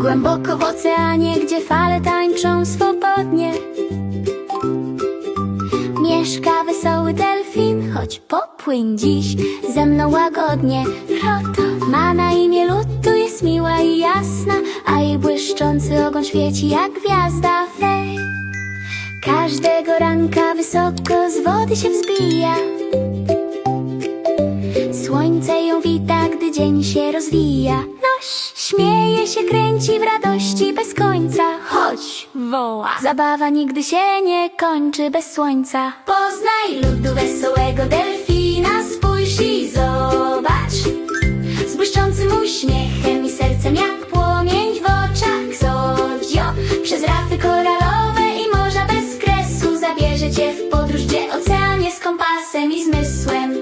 Głęboko w oceanie, gdzie fale tańczą swobodnie. Mieszka wesoły delfin, choć popłyń dziś ze mną łagodnie. Roto ma na imię Lutu, jest miła i jasna A jej błyszczący ogon świeci jak gwiazda Fej Każdego ranka wysoko z wody się wzbija. Słońce ją wita, gdy dzień się rozwija śmieje się, kręci w radości bez końca. Chodź, woła. Zabawa nigdy się nie kończy bez słońca. Poznaj ludu wesołego delfina Spójrz i zobacz. Z błyszczącym uśmiechem i sercem jak płomień w oczach Zodzio Przez rafy koralowe i morza bez kresu Zabierze cię w podróż, gdzie ocean jest kompasem i zmysłem.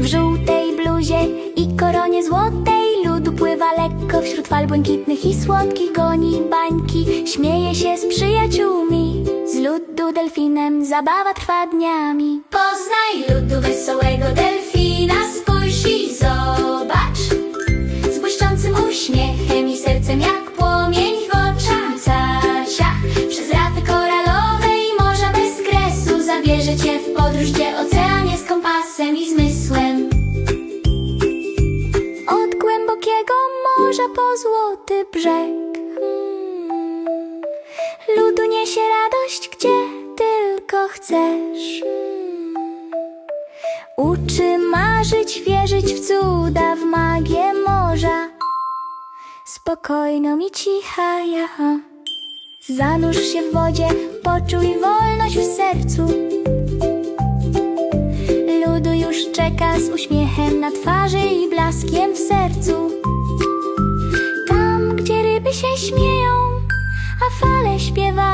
W żółtej bluzie i koronie złotej Ludu pływa lekko wśród fal błękitnych i słodkich Goni bańki, śmieje się z przyjaciółmi. Z ludu delfinem zabawa trwa dniami. Poznaj ludu wesołego delfina Spójrz i zobacz. Z błyszczącym uśmiechem i sercem jak płomień w oczach Zasia. Przez rafy koralowe i morza bez kresu Zabierze cię w podróż, gdzie ocean jest kompasem i zmysłem złoty brzeg. Hmm. Ludu niesie radość, gdzie tylko chcesz. Hmm. Uczy marzyć, wierzyć w cuda, w magię morza. Spokojną i cicha ja. Zanurz się w wodzie, poczuj wolność w sercu. Ludu już czeka z uśmiechem na twarzy i blaskiem w sercu się śmieją, a fale śpiewają